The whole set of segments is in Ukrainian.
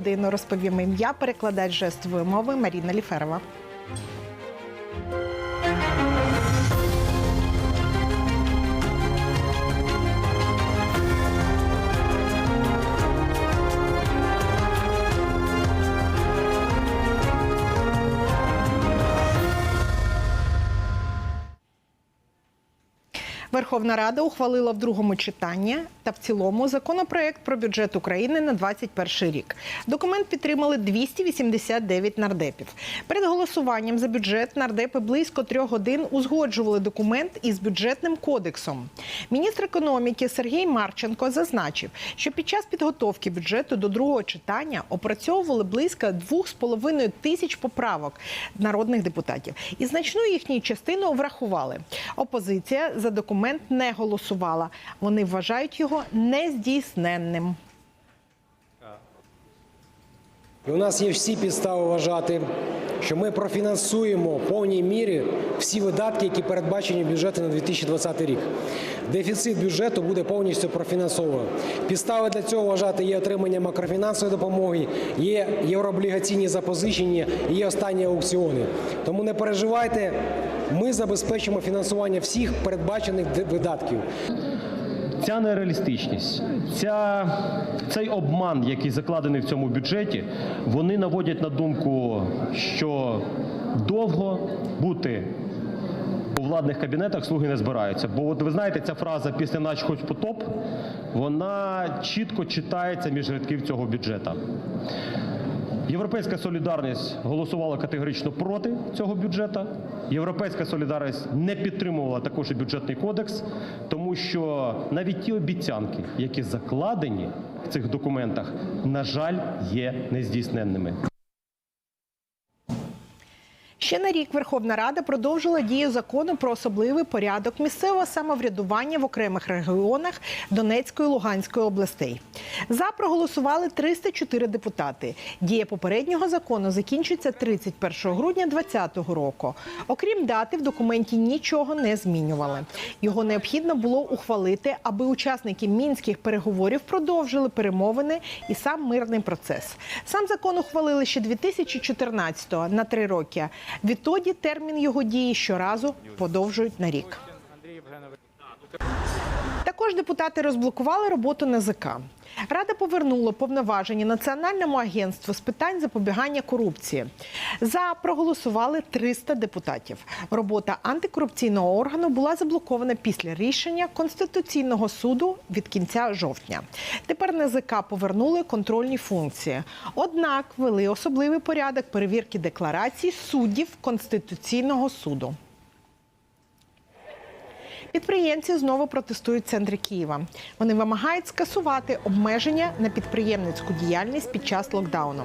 Дину розповім ім'я, перекладач жестової мови Маріна Ліферова. Верховна Рада ухвалила в другому читанні та в цілому законопроект про бюджет України на 2021 рік. Документ підтримали 289 нардепів. Перед голосуванням за бюджет нардепи близько трьох годин узгоджували документ із бюджетним кодексом. Міністр економіки Сергій Марченко зазначив, що під час підготовки бюджету до другого читання опрацьовували близько 2,5 тисяч поправок народних депутатів, і значну їхню частину врахували. Опозиція за документ не голосувала. Вони вважають його нездійсненним. І у нас є всі підстави вважати, що ми профінансуємо в повній мірі всі видатки, які передбачені в бюджеті на 2020 рік. Дефіцит бюджету буде повністю профінансований. Підстави для цього вважати є отримання макрофінансової допомоги, є єврооблігаційні запозичення, є останні аукціони. Тому не переживайте, ми забезпечимо фінансування всіх передбачених видатків. Ця нереалістичність, ця, цей обман, який закладений в цьому бюджеті, вони наводять на думку, що довго бути у владних кабінетах слуги не збираються. Бо от ви знаєте, ця фраза після нач хоч потоп, вона чітко читається між рядків цього бюджета. Європейська солідарність голосувала категорично проти цього бюджету. Європейська солідарність не підтримувала також і бюджетний кодекс, тому що навіть ті обіцянки, які закладені в цих документах, на жаль, є нездійсненними. Ще на рік Верховна Рада продовжила дію закону про особливий порядок місцевого самоврядування в окремих регіонах Донецької і Луганської областей. За проголосували 304 депутати. Дія попереднього закону закінчиться 31 грудня 2020 року. Окрім дати, в документі нічого не змінювали. Його необхідно було ухвалити, аби учасники мінських переговорів продовжили перемовини і сам мирний процес. Сам закон ухвалили ще 2014-го на три роки. Відтоді термін його дії щоразу подовжують на рік. Також депутати розблокували роботу НАЗК. Рада повернула повноваження Національному агентству з питань запобігання корупції. За проголосували 300 депутатів. Робота антикорупційного органу була заблокована після рішення Конституційного суду від кінця жовтня. Тепер НАЗК повернули контрольні функції. Однак ввели особливий порядок перевірки декларацій суддів Конституційного суду. Підприємці знову протестують в центрі Києва. Вони вимагають скасувати обмеження на підприємницьку діяльність під час локдауну.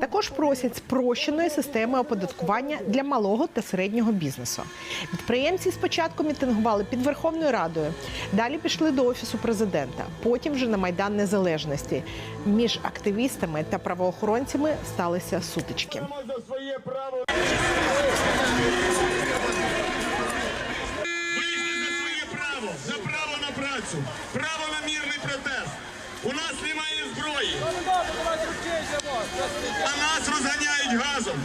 Також просять спрощеної системи оподаткування для малого та середнього бізнесу. Підприємці спочатку мітингували під Верховною Радою, далі пішли до офісу президента, потім вже на майдан незалежності. Між активістами та правоохоронцями сталися сутички. Право на мирний протест. У нас немає зброї, а нас розганяють газом.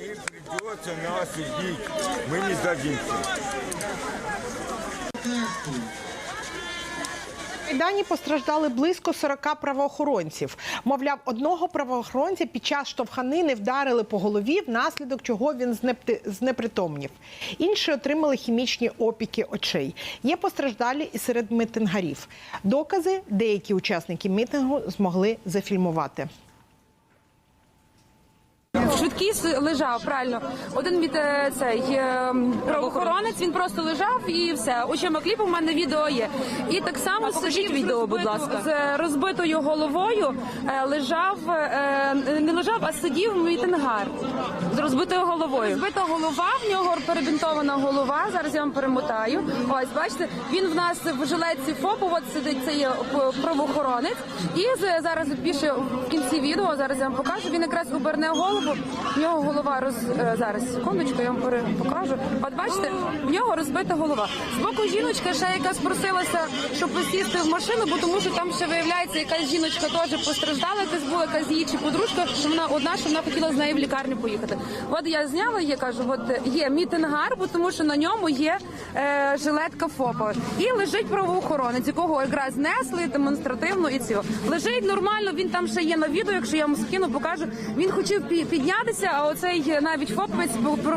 Им придется нас судить. Мы не сдадимся. Майдані постраждали близько 40 правоохоронців. Мовляв, одного правоохоронця під час штовханини вдарили по голові, внаслідок чого він знепритомнів. Інші отримали хімічні опіки очей. Є постраждалі і серед митингарів. Докази деякі учасники мітингу змогли зафільмувати. В кіс лежав правильно. Один від е, цей е, правоохоронець. Він просто лежав і все. Чому кліпу в мене відео є. І так само сидів відео, будь ласка. з розбитою головою. е, Лежав не лежав, а сидів мій тенгар. З розбитою головою. Розбита голова, в нього перебінтована голова. Зараз я вам перемотаю. Ось, бачите, він в нас в жилетці ФОПу, от сидить цей правоохоронець. І зараз більше в кінці відео, зараз я вам покажу. Він якраз оберне голову. В нього голова роз е, зараз секундочку, я вам покажу. От бачите, в нього розбита голова. Збоку жіночка ще яка спросилася, щоб сісти в машину, бо тому що там ще виявляється, якась жіночка теж постраждала, якась була якась її чи подружка, що вона одна, що вона хотіла з нею в лікарню поїхати. От я зняла її, кажу, от є мітингар, бо тому що на ньому є е, жилетка ФОПа. І лежить правоохоронець, якого якраз несли демонстративно і цього. Лежить нормально, він там ще є на відео, якщо я вам скину, покажу. Він хотів пі- піднятися, а оцей навіть ФОПець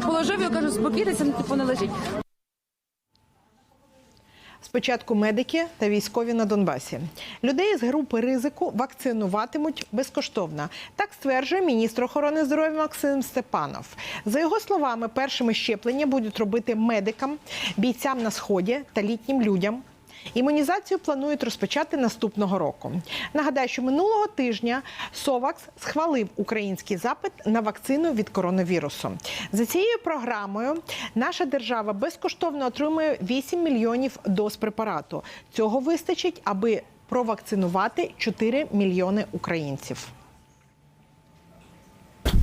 положив, я кажу, спокійтеся, ну, типу не лежить. Спочатку медики та військові на Донбасі. Людей з групи ризику вакцинуватимуть безкоштовно. Так стверджує міністр охорони здоров'я Максим Степанов. За його словами, першими щеплення будуть робити медикам, бійцям на сході та літнім людям. Імунізацію планують розпочати наступного року. Нагадаю, що минулого тижня Совакс схвалив український запит на вакцину від коронавірусу. За цією програмою наша держава безкоштовно отримує 8 мільйонів доз препарату. Цього вистачить, аби провакцинувати 4 мільйони українців.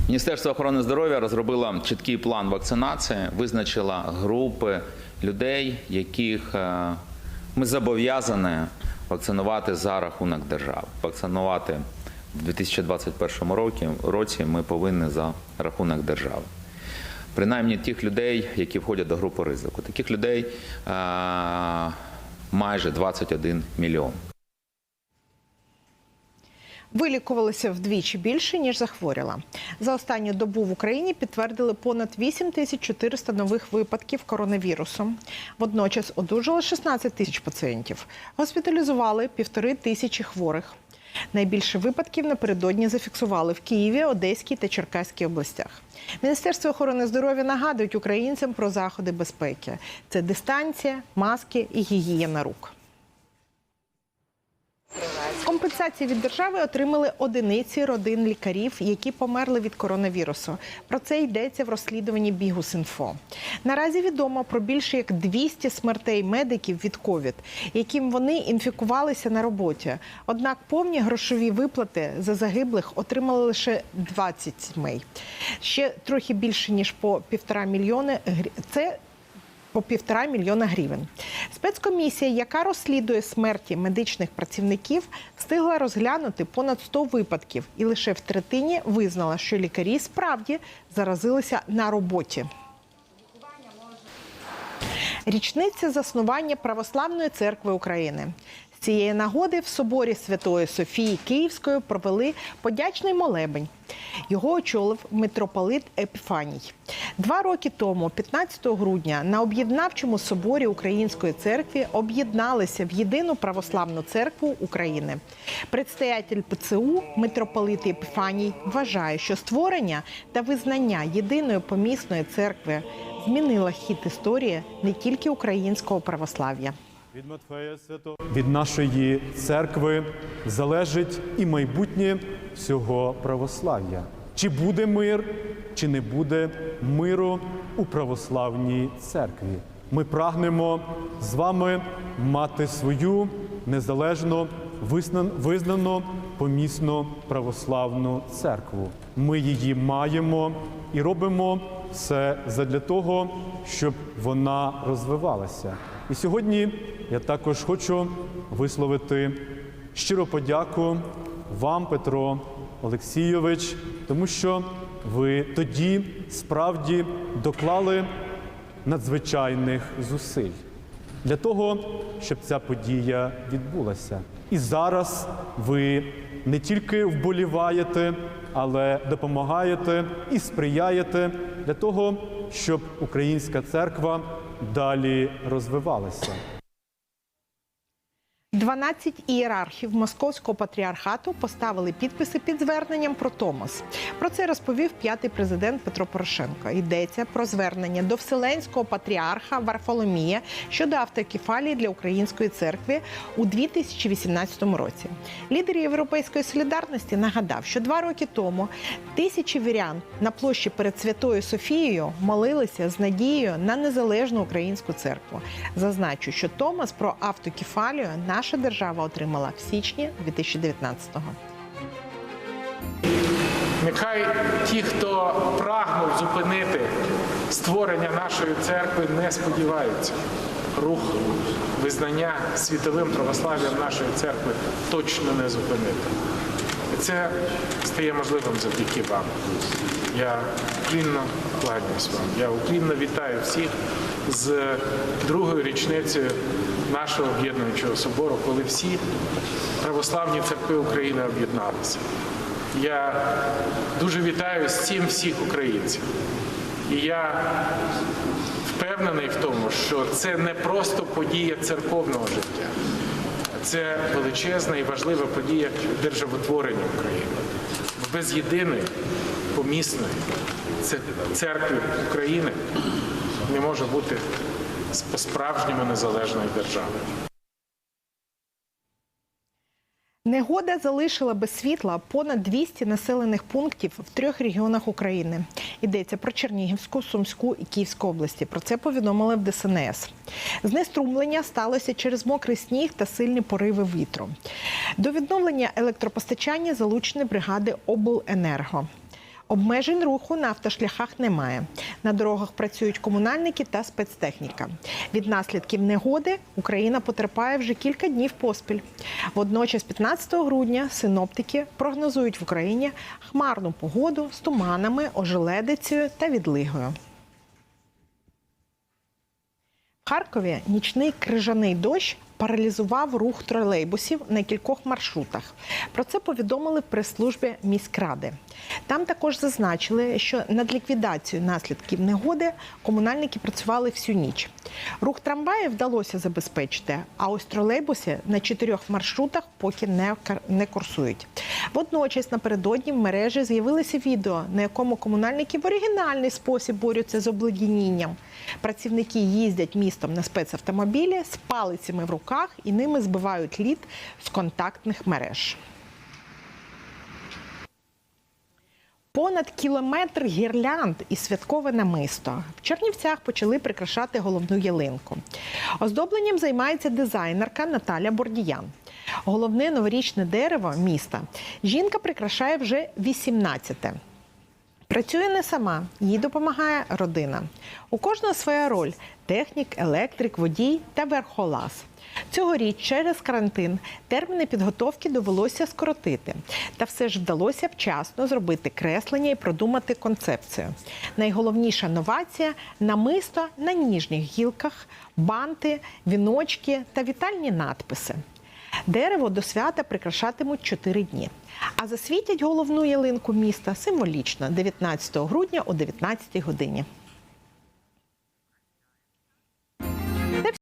Міністерство охорони здоров'я розробило чіткий план вакцинації, визначила групи людей, яких е, ми зобов'язані вакцинувати за рахунок держави. Вакцинувати в 2021 році, ми повинні за рахунок держави. Принаймні тих людей, які входять до групи ризику. Таких людей майже 21 мільйон. Вилікувалися вдвічі більше, ніж захворіла. За останню добу в Україні підтвердили понад 8400 нових випадків коронавірусу. Водночас одужало 16 тисяч пацієнтів. Госпіталізували півтори тисячі хворих. Найбільше випадків напередодні зафіксували в Києві, Одеській та Черкаській областях. Міністерство охорони здоров'я нагадують українцям про заходи безпеки: це дистанція, маски і гігієна рук. Компенсації від держави отримали одиниці родин лікарів, які померли від коронавірусу. Про це йдеться в розслідуванні Бігус.Інфо. Наразі відомо про більше як 200 смертей медиків від ковід, яким вони інфікувалися на роботі. Однак повні грошові виплати за загиблих отримали лише 20 сімей. Ще трохи більше ніж по півтора мільйони Це по півтора мільйона гривень. Спецкомісія, яка розслідує смерті медичних працівників, встигла розглянути понад 100 випадків і лише в третині визнала, що лікарі справді заразилися на роботі. Річниця заснування Православної церкви України. Цієї нагоди в соборі Святої Софії Київської провели подячний молебень. Його очолив митрополит Епіфаній. Два роки тому, 15 грудня, на об'єднавчому соборі Української церкви об'єдналися в єдину православну церкву України. Предстоятель ПЦУ митрополит Епіфаній вважає, що створення та визнання єдиної помісної церкви змінила хід історії не тільки українського православ'я. Від Матфея Святого від нашої церкви залежить і майбутнє всього православ'я. Чи буде мир, чи не буде миру у православній церкві. Ми прагнемо з вами мати свою незалежно визнан- визнану помісну православну церкву. Ми її маємо і робимо все задля того, щоб вона розвивалася. І сьогодні я також хочу висловити щиру подяку вам, Петро Олексійович, тому що ви тоді справді доклали надзвичайних зусиль для того, щоб ця подія відбулася. І зараз ви не тільки вболіваєте, але допомагаєте і сприяєте для того, щоб українська церква далі розвивалася. 12 ієрархів Московського патріархату поставили підписи під зверненням про Томос. Про це розповів п'ятий президент Петро Порошенко. Йдеться про звернення до Вселенського патріарха Варфоломія щодо автокефалії для української церкви у 2018 році. Лідер Європейської солідарності нагадав, що два роки тому тисячі вірян на площі перед Святою Софією молилися з надією на незалежну українську церкву. Зазначу, що Томас про автокефалію наша держава отримала в січні 2019-го. Нехай ті, хто прагнув зупинити створення нашої церкви, не сподіваються. Рух визнання світовим православ'ям нашої церкви точно не зупинити. І це стає можливим завдяки вам. Я уклінно кланяюсь вам. Я уклінно вітаю всіх з другою річницею нашого об'єднуючого собору, коли всі православні церкви України об'єдналися. Я дуже вітаю з цим всіх українців. І я впевнений в тому, що це не просто подія церковного життя, це величезна і важлива подія державотворення України. Без єдиної помісної церкви України не може бути по-справжньому незалежної держави. Негода залишила без світла понад 200 населених пунктів в трьох регіонах України. Йдеться про Чернігівську, Сумську і Київську області. Про це повідомили в ДСНС. Знеструмлення сталося через мокрий сніг та сильні пориви вітру. До відновлення електропостачання залучені бригади обленерго. Обмежень руху на автошляхах немає. На дорогах працюють комунальники та спецтехніка. Від наслідків негоди Україна потерпає вже кілька днів поспіль. Водночас, 15 грудня, синоптики прогнозують в Україні хмарну погоду з туманами, ожеледицею та відлигою. В Харкові нічний крижаний дощ паралізував рух тролейбусів на кількох маршрутах. Про це повідомили в прес-службі міськради. Там також зазначили, що над ліквідацією наслідків негоди комунальники працювали всю ніч. Рух трамваїв вдалося забезпечити, а ось тролейбуси на чотирьох маршрутах поки не, не курсують. Водночас напередодні в мережі з'явилося відео, на якому комунальники в оригінальний спосіб борються з обледенінням. Працівники їздять містом на спецавтомобілі з палицями в руках і ними збивають лід з контактних мереж. Понад кілометр гірлянд і святкове намисто в Чернівцях почали прикрашати головну ялинку. Оздобленням займається дизайнерка Наталя Бордіян. Головне новорічне дерево міста жінка прикрашає вже 18-те. Працює не сама, їй допомагає родина. У кожного своя роль: технік, електрик, водій та верхолаз. Цьогоріч через карантин терміни підготовки довелося скоротити. Та все ж вдалося вчасно зробити креслення і продумати концепцію. Найголовніша новація намисто на ніжніх гілках, банти, віночки та вітальні надписи. Дерево до свята прикрашатимуть 4 дні. А засвітять головну ялинку міста символічно 19 грудня о 19 годині.